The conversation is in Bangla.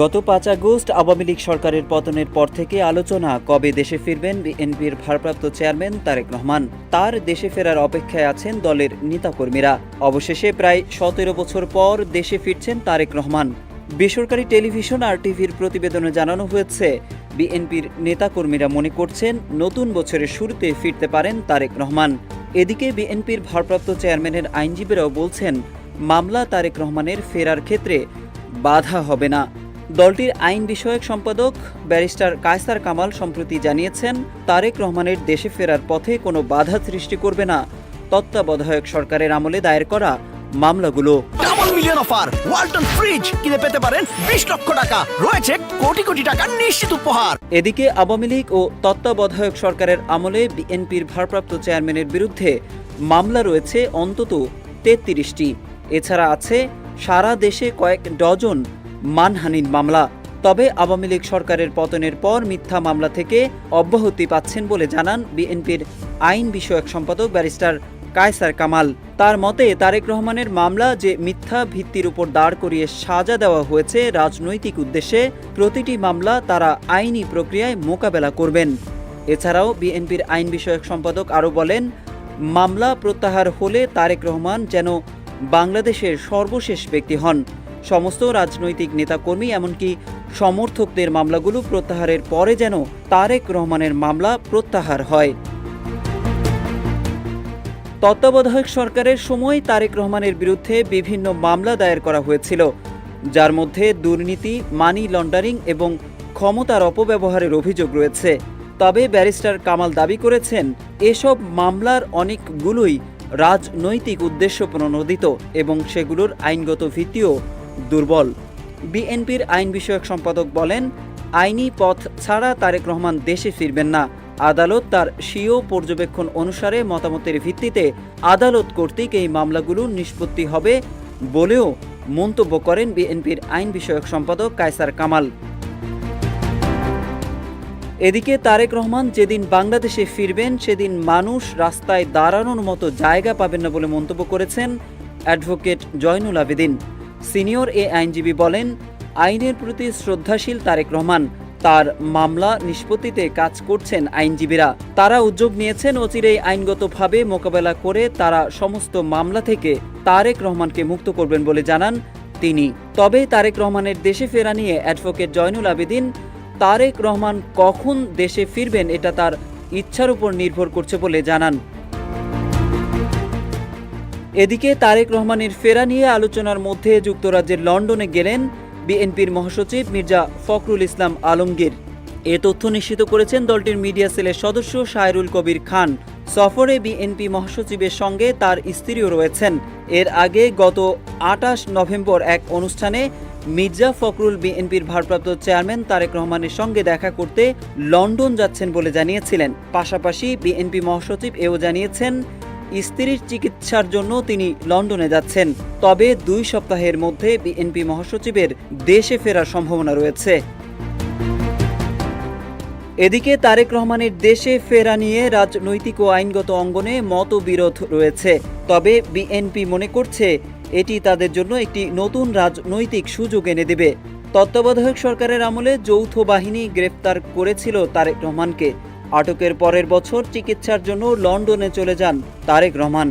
গত পাঁচ আগস্ট আওয়ামী লীগ সরকারের পতনের পর থেকে আলোচনা কবে দেশে ফিরবেন বিএনপির ভারপ্রাপ্ত চেয়ারম্যান তারেক রহমান? তার দেশে ফেরার অপেক্ষায় আছেন দলের নেতাকর্মীরা। অবশেষে প্রায় সতেরো বছর পর দেশে ফিরছেন তারেক রহমান। বেসরকারি টেলিভিশন আর টিভির প্রতিবেদনে জানানো হয়েছে, বিএনপির নেতাকর্মীরা মনে করছেন নতুন বছরের শুরুতে ফিরতে পারেন তারেক রহমান। এদিকে বিএনপির ভারপ্রাপ্ত চেয়ারম্যানের আইনজীবীরাও বলছেন, মামলা তারেক রহমানের ফেরার ক্ষেত্রে বাধা হবে না। দলটির আইন বিষয়ক সম্পাদক ব্যারিস্টার কায়সার কামাল সম্প্রতি জানিয়েছেন তারেক রহমানের দেশে ফেরার পথে কোনো বাধা সৃষ্টি করবে না। তত্ত্বাবধায়ক সরকারের আমলে দায়ের করা মামলাগুলো। Double million offer Walton fridge কিনে পেতে পারেন বিশ লক্ষ টাকা। রয়েছে কোটি কোটি টাকার নিশ্চিত উপহার। এদিকে আওয়ামী লীগ ও তত্ত্বাবধায়ক সরকারের আমলে বিএনপির ভারপ্রাপ্ত চেয়ারম্যানের বিরুদ্ধে মামলা রয়েছে অন্তত তেত্রিশটি। এছাড়া আছে সারা দেশে কয়েক ডজন মানহানির মামলা। তবে আওয়ামী লীগ সরকারের পতনের পর মিথ্যা মামলা থেকে অব্যাহতি পাচ্ছেন বলে জানান বিএনপির আইন বিষয়ক সম্পাদক ব্যারিস্টার কায়সার কামাল। তার মতে, তারেক রহমানের মামলা যে মিথ্যা ভিত্তির উপর দাঁড় করিয়ে সাজা দেওয়া হয়েছে রাজনৈতিক উদ্দেশ্যে, প্রতিটি মামলা তারা আইনি প্রক্রিয়ায় মোকাবেলা করবেন। এছাড়াও বিএনপির আইন বিষয়ক সম্পাদক আরও বলেন, মামলা প্রত্যাহার হলে তারেক রহমান যেন বাংলাদেশের সর্বশেষ ব্যক্তি হন। সমস্ত রাজনৈতিক নেতাকর্মী, এমনকি সমর্থকদের মামলাগুলো প্রত্যাহারের পরে যেন তারেক রহমানের মামলা প্রত্যাহার হয়। তত্ত্বাবধায়ক সরকারের সময় তারেক রহমানের বিরুদ্ধে বিভিন্ন মামলা দায়ের করা হয়েছিল, যার মধ্যে দুর্নীতি, মানি লন্ডারিং এবং ক্ষমতার অপব্যবহারের অভিযোগ রয়েছে। তবে ব্যারিস্টার কামাল দাবি করেছেন, এসব মামলার অনেকগুলোই রাজনৈতিক উদ্দেশ্য প্রণোদিত এবং সেগুলোর আইনগত ভিত্তিও দুর্বল। বিএনপির আইন বিষয়ক সম্পাদক বলেন, আইনি পথ ছাড়া তারেক রহমান দেশে ফিরবেন না। আদালত তার স্বীয় পর্যবেক্ষণ অনুসারে মতামতের ভিত্তিতে আদালত কর্তৃক এই মামলাগুলো নিষ্পত্তি হবে বলেও মন্তব্য করেন বিএনপির আইন বিষয়ক সম্পাদক কায়সার কামাল। এদিকে তারেক রহমান যেদিন বাংলাদেশে ফিরবেন, সেদিন মানুষ রাস্তায় দাঁড়ানোর মতো জায়গা পাবেন না বলে মন্তব্য করেছেন অ্যাডভোকেট জয়নুল আবেদিন। সিনিয়র এ আইনজীবী বলেন, আইনের প্রতি শ্রদ্ধাশীল তারেক রহমান। তার মামলা নিষ্পত্তিতে কাজ করছেন আইনজীবীরা। তারা উদ্যোগ নিয়েছেন অচিরেই আইনগতভাবে মোকাবেলা করে তারা সমস্ত মামলা থেকে তারেক রহমানকে মুক্ত করবেন বলে জানান তিনি। তবে তারেক রহমানের দেশে ফেরা নিয়ে অ্যাডভোকেট জয়নুল আবেদিন, তারেক রহমান কখন দেশে ফিরবেন এটা তার ইচ্ছার উপর নির্ভর করছে বলে জানান। এদিকে তারেক রহমানের ফেরা নিয়ে আলোচনার মধ্যে যুক্তরাজ্যের লন্ডনে গেলেন বিএনপির মহাসচিব মির্জা ফখরুল ইসলাম আলমগীর। এ তথ্য নিশ্চিত করেছেন দলটির মিডিয়া সেলের সদস্য শায়রুল কবির খান। সফরে বিএনপি মহাসচিবের সঙ্গে তার স্ত্রীও রয়েছেন। এর আগে গত আটাশ নভেম্বর এক অনুষ্ঠানে মির্জা ফখরুল বিএনপির ভারপ্রাপ্ত চেয়ারম্যান তারেক রহমানের সঙ্গে দেখা করতে লন্ডন যাচ্ছেন বলে জানিয়েছিলেন। পাশাপাশি বিএনপি মহাসচিব এও জানিয়েছেন স্ত্রীর চিকিৎসার জন্য তিনি লন্ডনে যাচ্ছেন। তবে দুই সপ্তাহের মধ্যে বিএনপি মহাসচিবের দেশে ফেরার সম্ভাবনা রয়েছে। এদিকে তারেক রহমানের দেশে ফেরা নিয়ে রাজনৈতিক ও আইনগত অঙ্গনে মতবিরোধ রয়েছে। তবে বিএনপি মনে করছে এটি তাদের জন্য একটি নতুন রাজনৈতিক সুযোগ এনে দেবে। তত্ত্বাবধায়ক সরকারের আমলে যৌথ বাহিনী গ্রেফতার করেছিল তারেক রহমানকে। আটকের পরের বছর চিকিৎসার জন্য লন্ডনে চলে যান তারেক রহমান।